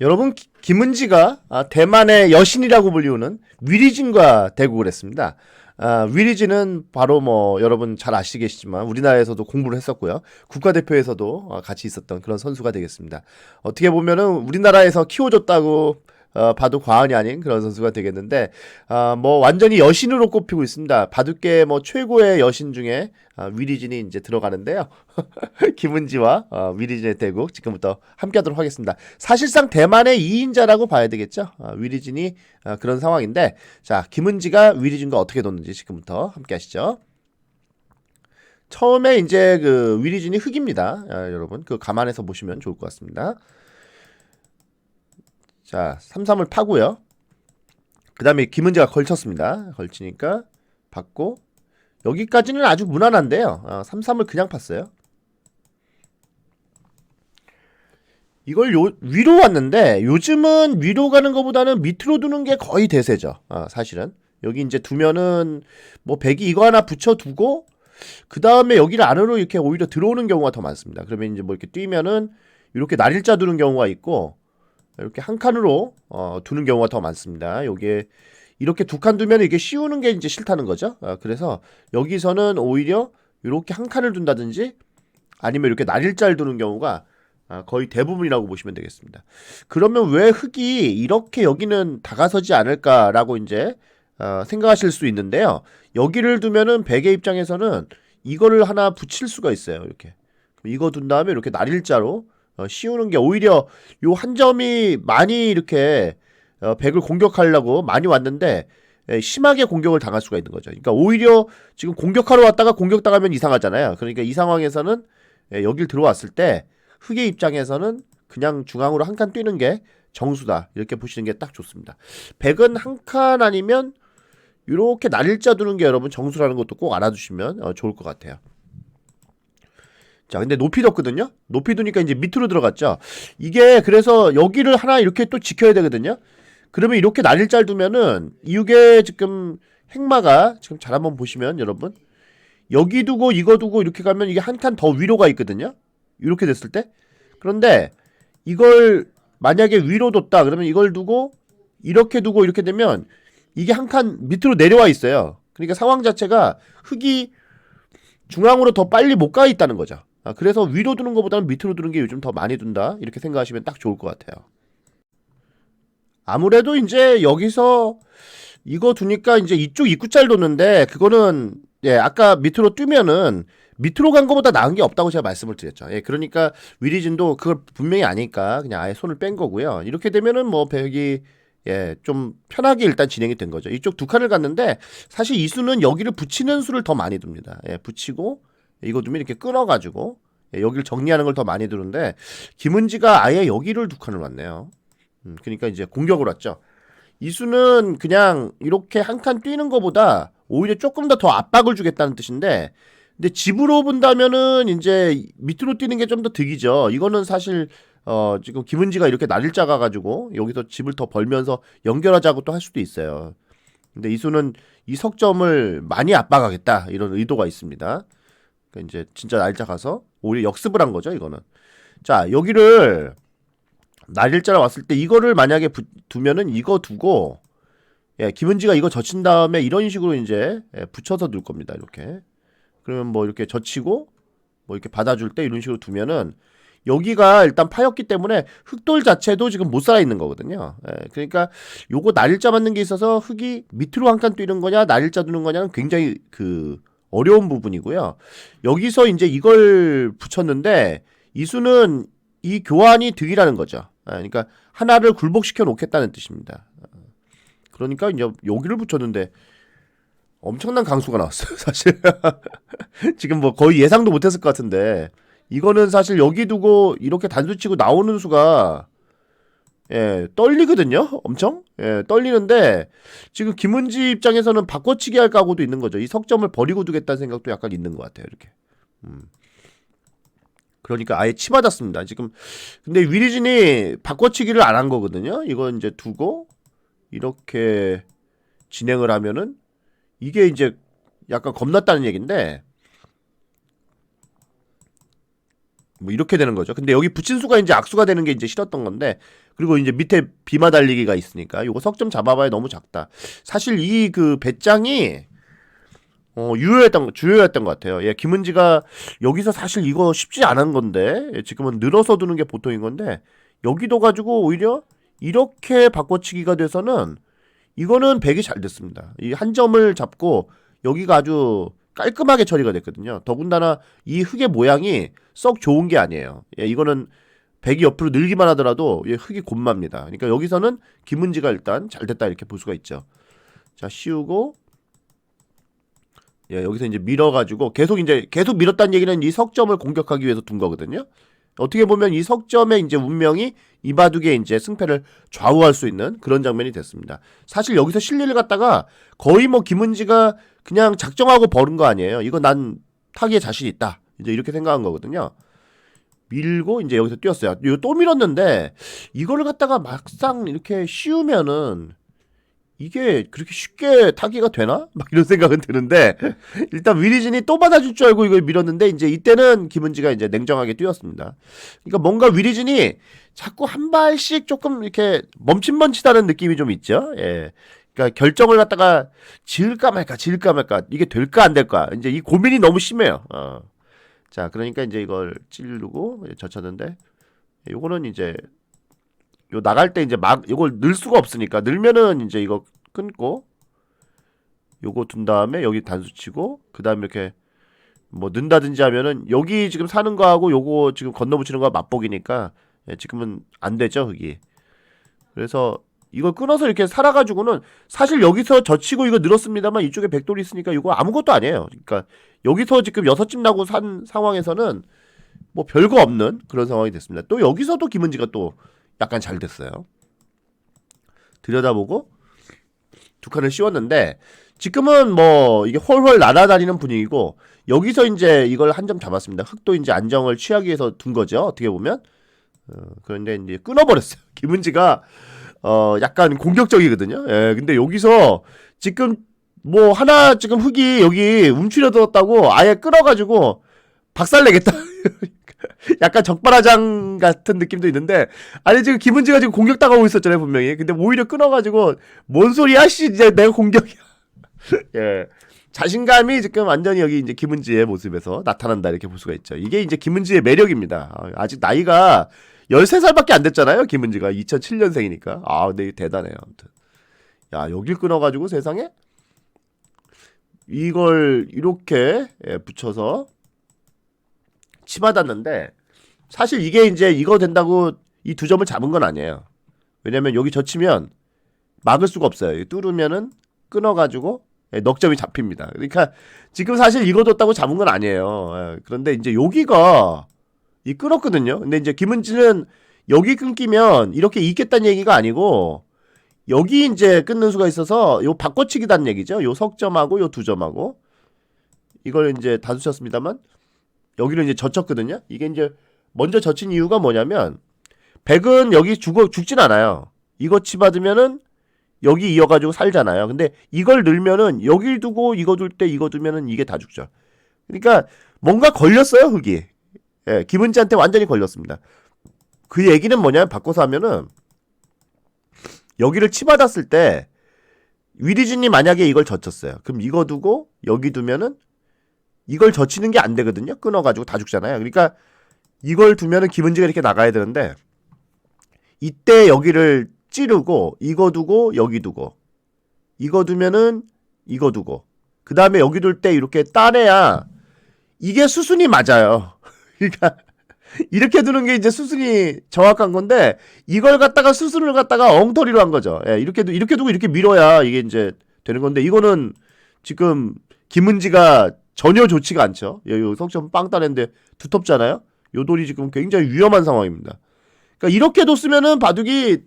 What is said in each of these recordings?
여러분 기- 김은지가 아, 대만의 여신이라고 불리우는 위리진과 대국을 했습니다. 아, 위리진은 바로 뭐 여러분 잘 아시겠지만 우리나라에서도 공부를 했었고요. 국가대표에서도 어, 같이 있었던 그런 선수가 되겠습니다. 어떻게 보면은 우리나라에서 키워줬다고 어, 봐도 과언이 아닌 그런 선수가 되겠는데 아, 뭐 완전히 여신으로 꼽히고 있습니다. 바둑계 뭐 최고의 여신 중에 아, 위리진이 이제 들어가는데요. 김은지와 어, 위리진의 대국 지금부터 함께하도록 하겠습니다. 사실상 대만의 2인자라고 봐야 되겠죠. 아, 위리진이 아, 그런 상황인데 자 김은지가 위리진과 어떻게 뒀는지 지금부터 함께하시죠. 처음에 이제 그 위리진이 흑입니다. 아, 여러분 그 감안해서 보시면 좋을 것 같습니다. 자 3-3을 파고요. 그 다음에 김은지가 걸쳤습니다. 걸치니까 받고 여기까지는 아주 무난한데요. 어, 3-3을 그냥 팠어요. 이걸 요, 위로 왔는데 요즘은 위로 가는 것보다는 밑으로 두는 게 거의 대세죠. 아, 사실은 여기 이제 두면은 뭐 백이 이거 하나 붙여두고 그 다음에 여기를 안으로 이렇게 오히려 들어오는 경우가 더 많습니다. 그러면 이제 뭐 이렇게 뛰면은 이렇게 날일자 두는 경우가 있고 이렇게 한 칸으로 어, 두는 경우가 더 많습니다. 요게 이렇게 두 칸 두면 이게 씌우는 게 이제 싫다는 거죠. 아, 그래서 여기서는 오히려 이렇게 한 칸을 둔다든지 아니면 이렇게 날일자를 두는 경우가 아, 거의 대부분이라고 보시면 되겠습니다. 그러면 왜 흙이 이렇게 여기는 다가서지 않을까라고 이제 어, 생각하실 수 있는데요. 여기를 두면은 백의 입장에서는 이거를 하나 붙일 수가 있어요. 이렇게 이거 둔 다음에 이렇게 날일자로 어, 씌우는 게 오히려 요 한 점이 많이 이렇게 어, 백을 공격하려고 많이 왔는데 예, 심하게 공격을 당할 수가 있는 거죠. 그러니까 오히려 지금 공격하러 왔다가 공격 당하면 이상하잖아요. 그러니까 이 상황에서는 예, 여길 들어왔을 때 흑의 입장에서는 그냥 중앙으로 한 칸 뛰는 게 정수다 이렇게 보시는 게 딱 좋습니다. 백은 한 칸 아니면 이렇게 날일자 두는 게 여러분 정수라는 것도 꼭 알아두시면 어, 좋을 것 같아요. 자, 근데 높이 뒀거든요. 높이 두니까 이제 밑으로 들어갔죠. 이게 그래서 여기를 하나 이렇게 또 지켜야 되거든요. 그러면 이렇게 날일자를 두면은 이게 지금 행마가 지금 잘 한번 보시면 여러분 여기 두고 이거 두고 이렇게 가면 이게 한 칸 더 위로가 있거든요. 이렇게 됐을 때 그런데 이걸 만약에 위로 뒀다 그러면 이걸 두고 이렇게 두고 이렇게 되면 이게 한 칸 밑으로 내려와 있어요. 그러니까 상황 자체가 흙이 중앙으로 더 빨리 못 가 있다는 거죠. 아, 그래서 위로 두는 것보다는 밑으로 두는 게 요즘 더 많이 둔다 이렇게 생각하시면 딱 좋을 것 같아요. 아무래도 이제 여기서 이거 두니까 이제 이쪽 입구짤 뒀는데 그거는 예 아까 밑으로 뛰면은 밑으로 간 것보다 나은 게 없다고 제가 말씀을 드렸죠. 예 그러니까 위리진도 그걸 분명히 아니까 그냥 아예 손을 뺀 거고요. 이렇게 되면은 뭐 백이 예, 좀 편하게 일단 진행이 된 거죠. 이쪽 두 칸을 갔는데 사실 이 수는 여기를 붙이는 수를 더 많이 둡니다. 예, 붙이고 이거 두면 이렇게 끊어가지고 예, 여기를 정리하는 걸 더 많이 두는데 김은지가 아예 여기를 두 칸을 왔네요. 음, 그러니까 이제 공격을 왔죠. 이 수는 그냥 이렇게 한 칸 뛰는 것보다 오히려 조금 더 더 압박을 주겠다는 뜻인데 근데 집으로 본다면은 이제 밑으로 뛰는 게 좀 더 득이죠. 이거는 사실 어 지금 김은지가 이렇게 날일자 가가지고 여기서 집을 더 벌면서 연결하자고 또 할 수도 있어요. 근데 이수는 이 석점을 많이 압박하겠다 이런 의도가 있습니다. 그러니까 이제 진짜 날짜 가서 오히려 역습을 한 거죠 이거는. 자 여기를 날일자로 왔을 때 이거를 만약에 부, 두면은 이거 두고 예 김은지가 이거 젖힌 다음에 이런 식으로 이제 예, 붙여서 둘 겁니다 이렇게. 그러면 뭐 이렇게 젖히고 뭐 이렇게 받아줄 때 이런 식으로 두면은 여기가 일단 파였기 때문에 흑돌 자체도 지금 못 살아 있는 거거든요. 예, 그러니까 요거 날일자 맞는 게 있어서 흑이 밑으로 한 칸 뛰는 거냐 날일자 두는 거냐는 굉장히 그 어려운 부분이고요. 여기서 이제 이걸 붙였는데 이수는 이 교환이 득이라는 거죠. 예, 그러니까 하나를 굴복시켜 놓겠다는 뜻입니다. 그러니까 이제 여기를 붙였는데 엄청난 강수가 나왔어요, 사실. 지금 뭐 거의 예상도 못했을 것 같은데 이거는 사실 여기 두고 이렇게 단수 치고 나오는 수가 예, 떨리거든요. 엄청? 예, 떨리는데 지금 김은지 입장에서는 바꿔치기 할 각오도 있는 거죠. 이 석점을 버리고 두겠다는 생각도 약간 있는 것 같아요. 이렇게. 음. 그러니까 아예 치받았습니다. 지금 근데 위리진이 바꿔치기를 안 한 거거든요. 이거 이제 두고 이렇게 진행을 하면은 이게 이제 약간 겁났다는 얘긴데 뭐 이렇게 되는 거죠. 근데 여기 붙인 수가 이제 악수가 되는 게 이제 싫었던 건데 그리고 이제 밑에 비마 달리기가 있으니까 요거 석점 잡아봐야 너무 작다. 사실 이 그 배짱이 어 유효했던 주요했던 것 같아요. 예, 김은지가 여기서 사실 이거 쉽지 않은 건데 예, 지금은 늘어서 두는 게 보통인 건데 여기도 가지고 오히려 이렇게 바꿔치기가 돼서는 이거는 백이 잘 됐습니다. 이 한 점을 잡고 여기가 아주 깔끔하게 처리가 됐거든요. 더군다나 이 흙의 모양이 썩 좋은 게 아니에요. 예, 이거는 백이 옆으로 늘기만 하더라도 예, 흙이 곤맙니다. 그러니까 여기서는 김은지가 일단 잘 됐다 이렇게 볼 수가 있죠. 자, 씌우고 예, 여기서 이제 밀어가지고 계속 이제 계속 밀었다는 얘기는 이 석점을 공격하기 위해서 둔 거거든요. 어떻게 보면 이 석점의 이제 운명이 이바둑의 이제 승패를 좌우할 수 있는 그런 장면이 됐습니다. 사실 여기서 실리를 갖다가 거의 뭐 김은지가 그냥 작정하고 버른 거 아니에요. 이거 난 타기에 자신 있다. 이제 이렇게 생각한 거거든요. 밀고 이제 여기서 뛰었어요. 이거 또 밀었는데 이거를 갖다가 막상 이렇게 씌우면은 이게 그렇게 쉽게 타기가 되나? 막 이런 생각은 드는데 일단 위리진이 또 받아줄 줄 알고 이걸 밀었는데 이제 이때는 김은지가 이제 냉정하게 뛰었습니다. 그러니까 뭔가 위리진이 자꾸 한 발씩 조금 이렇게 멈칫멈칫하는 느낌이 좀 있죠. 예. 그러니까 결정을 갖다가 지을까 말까 지을까 말까 이게 될까 안 될까 이제 이 고민이 너무 심해요. 어. 자 그러니까 이제 이걸 찌르고 젖혔는데 요거는 이제 요 나갈 때 이제 막 요걸 넣을 수가 없으니까 넣으면은 이제 이거 끊고 요거 둔 다음에 여기 단수 치고 그 다음에 이렇게 뭐 넣는다든지 하면은 여기 지금 사는 거하고 요거 지금 건너붙이는 거가 맛보기니까 예, 지금은 안 되죠 흙이 그래서 이걸 끊어서 이렇게 살아가지고는 사실 여기서 젖히고 이거 늘었습니다만 이쪽에 백돌이 있으니까 이거 아무것도 아니에요 그러니까 여기서 지금 여섯 집 나고 산 상황에서는 뭐 별거 없는 그런 상황이 됐습니다 또 여기서도 김은지가 또 약간 잘 됐어요. 들여다보고 두 칸을 씌웠는데 지금은 뭐 이게 홀홀 날아다니는 분위기고 여기서 이제 이걸 한 점 잡았습니다. 흑도 이제 안정을 취하기 위해서 둔 거죠. 어떻게 보면 어, 그런데 이제 끊어버렸어요. 김은지가 어 약간 공격적이거든요. 예, 근데 여기서 지금 뭐 하나 지금 흙이 여기 움츠려들었다고 아예 끊어가지고 박살내겠다. 약간 적발하장 같은 느낌도 있는데 아니 지금 김은지가 지금 공격 당하고 있었잖아요 분명히. 근데 오히려 끊어가지고 뭔 소리야 씨 이제 내가 공격이야. 예. 자신감이 지금 완전히 여기 이제 김은지의 모습에서 나타난다 이렇게 볼 수가 있죠. 이게 이제 김은지의 매력입니다. 아, 아직 나이가 13살밖에 안 됐잖아요 김은지가 2007년생이니까 아 근데 대단해요 아무튼 야 여길 끊어 가지고 세상에 이걸 이렇게 예, 붙여서 치받았는데 사실 이게 이제 이거 된다고 이 두 점을 잡은 건 아니에요. 왜냐면 여기 젖히면 막을 수가 없어요. 뚫으면은 끊어가지고 예, 넉 점이 잡힙니다. 그러니까 지금 사실 이거 뒀다고 잡은 건 아니에요. 예, 그런데 이제 여기가 이 끊었거든요. 근데 이제 김은지는 여기 끊기면 이렇게 있겠다는 얘기가 아니고 여기 이제 끊는 수가 있어서 요 바꿔치기다는 얘기죠. 요 석점하고 요 두 점하고 이걸 이제 단수 쳤습니다만 여기를 이제 젖혔거든요. 이게 이제 먼저 젖힌 이유가 뭐냐면 백은 여기 죽어 죽진 않아요. 이거 치받으면은 여기 이어가지고 살잖아요. 근데 이걸 넣으면은 여길 두고 이거 둘 때 이거 두면은 이게 다 죽죠. 그러니까 뭔가 걸렸어요 흙이. 예, 김은지한테 완전히 걸렸습니다. 그 얘기는 뭐냐면 바꿔서 하면은 여기를 치받았을 때 위리진이 만약에 이걸 젖혔어요. 그럼 이거 두고 여기 두면은 이걸 젖히는 게 안 되거든요. 끊어가지고 다 죽잖아요. 그러니까 이걸 두면은 김은지가 이렇게 나가야 되는데 이때 여기를 찌르고 이거 두고 여기 두고 이거 두면은 이거 두고 그 다음에 여기 둘 때 이렇게 따내야 이게 수순이 맞아요. 그러니까 이렇게 두는 게 이제 수순이 정확한 건데 이걸 갖다가 수순을 갖다가 엉터리로 한 거죠. 예, 이렇게 두 이렇게 두고 이렇게 밀어야 이게 이제 되는 건데 이거는 지금 김은지가 전혀 좋지가 않죠. 예, 요 석점 빵 따는데 두텁잖아요. 요 돌이 지금 굉장히 위험한 상황입니다. 그러니까 이렇게 뒀으면은 바둑이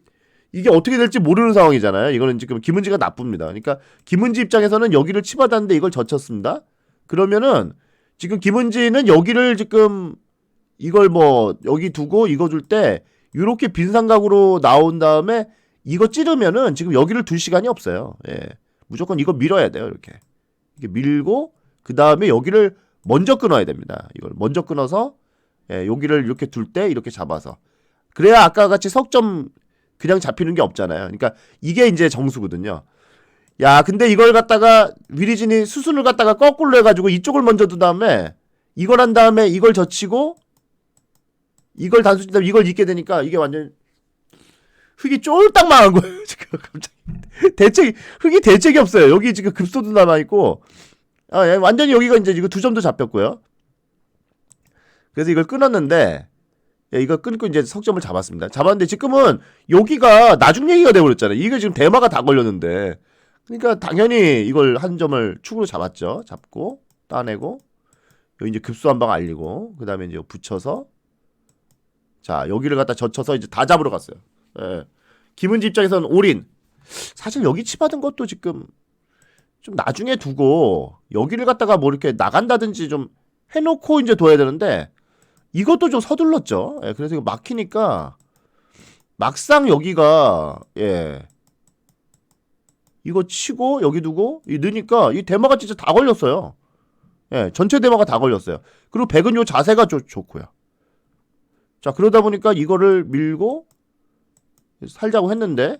이게 어떻게 될지 모르는 상황이잖아요. 이거는 지금 김은지가 나쁩니다. 그러니까 김은지 입장에서는 여기를 치받았는데 이걸 젖혔습니다. 그러면은 지금 김은지는 여기를 지금 이걸 뭐 여기 두고 이거 줄 때 이렇게 빈 삼각으로 나온 다음에 이거 찌르면은 지금 여기를 둘 시간이 없어요. 예. 무조건 이거 밀어야 돼요. 이렇게. 이게 밀고 그 다음에 여기를 먼저 끊어야 됩니다. 이걸 먼저 끊어서 예, 여기를 이렇게 둘 때 이렇게 잡아서 그래야 아까 같이 석점 그냥 잡히는 게 없잖아요. 그러니까 이게 이제 정수거든요. 야, 근데 이걸 갖다가 위리진이 수순을 갖다가 거꾸로 해가지고 이쪽을 먼저 둔 다음에 이걸 한 다음에 이걸 젖히고 이걸 다음에 이걸 잊게 되니까 이게 완전 흙이 쫄딱 망한 거예요. 지금 갑자기 대책 흙이 대책이 없어요. 여기 지금 급소도 남아 있고 아, 예, 완전히 여기가 이제 이거 두 점도 잡혔고요. 그래서 이걸 끊었는데 예, 이거 끊고 이제 석점을 잡았습니다. 잡았는데 지금은 여기가 나중 얘기가 돼버렸잖아요. 이게 지금 대마가 다 걸렸는데 그러니까 당연히 이걸 한 점을 축으로 잡았죠. 잡고 따내고 여기 이제 급수 한방 알리고 그 다음에 이제 붙여서 자 여기를 갖다 젖혀서 이제 다 잡으러 갔어요. 예. 김은지 입장에서는 올인 사실 여기 치받은 것도 지금 좀 나중에 두고 여기를 갖다가 뭐 이렇게 나간다든지 좀 해놓고 이제 둬야 되는데 이것도 좀 서둘렀죠. 예, 그래서 이거 막히니까 막상 여기가 예 이거 치고 여기 두고 이 넣으니까 이 대마가 진짜 다 걸렸어요. 예, 전체 대마가 다 걸렸어요. 그리고 백은 요 자세가 좋, 좋고요. 자 그러다 보니까 이거를 밀고 살자고 했는데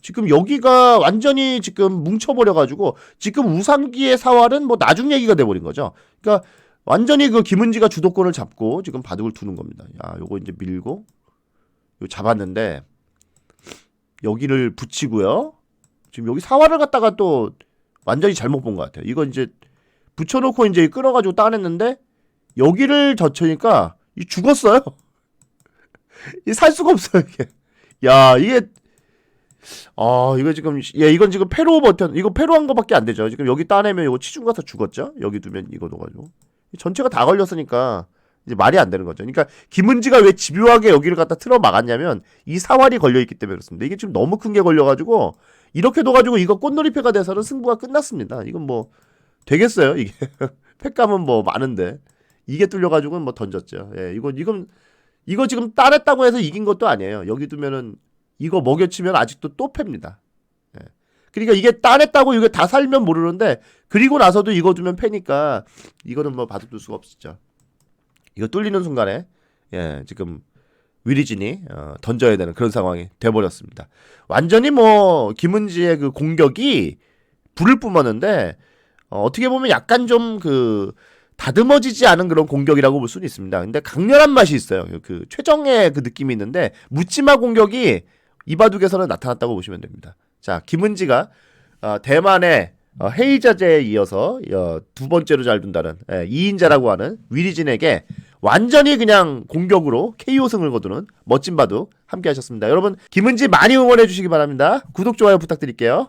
지금 여기가 완전히 지금 뭉쳐버려가지고 지금 우상기의 사활은 뭐 나중 얘기가 돼버린 거죠. 그러니까 완전히 그 김은지가 주도권을 잡고 지금 바둑을 두는 겁니다. 야, 요거 이제 밀고 요 잡았는데 여기를 붙이고요. 지금 여기 사활을 갖다가 또 완전히 잘못 본 것 같아요. 이거 이제 붙여놓고 이제 끊어가지고 따냈는데 여기를 젖혀니까 이 죽었어요. 이살 수가 없어요 이게. 야 이게 아 이거 지금 예 이건 지금 패로 버튼 이거 패로 한 거밖에 안 되죠. 지금 여기 따내면 이거 치중 가서 죽었죠. 여기 두면 이거 넣어가지고 전체가 다 걸렸으니까 이제 말이 안 되는 거죠. 그러니까 김은지가 왜 집요하게 여기를 갖다 틀어 막았냐면 이 사활이 걸려 있기 때문에 그렇습니다. 이게 지금 너무 큰 게 걸려가지고 이렇게 둬가지고 이거 꽃놀이패가 돼서는 승부가 끝났습니다. 이건 뭐 되겠어요 이게 팩감은 뭐 많은데 이게 뚫려가지고는 뭐 던졌죠. 예 이건 이건 이거 지금 따냈다고 해서 이긴 것도 아니에요. 여기 두면은 이거 먹여치면 아직도 또 팹니다. 예. 그러니까 이게 따냈다고 이게 다 살면 모르는데 그리고 나서도 이거 두면 패니까 이거는 뭐 봐도 둘 수가 없었죠. 이거 뚫리는 순간에 예 지금 위리진이 어, 던져야 되는 그런 상황이 돼버렸습니다. 완전히 뭐 김은지의 그 공격이 불을 뿜었는데 어, 어떻게 보면 약간 좀 그 다듬어지지 않은 그런 공격이라고 볼 수는 있습니다. 근데 강렬한 맛이 있어요. 그 최정의 그 느낌이 있는데 묻지마 공격이 이바둑에서는 나타났다고 보시면 됩니다. 자, 김은지가 어, 대만의 어, 헤이자제에 이어서 어, 두 번째로 잘 둔다는 예, 2인자라고 하는 위리진에게 완전히 그냥 공격으로 KO 승을 거두는 멋진 바둑 함께 하셨습니다. 여러분 김은지 많이 응원해 주시기 바랍니다. 구독 좋아요 부탁드릴게요.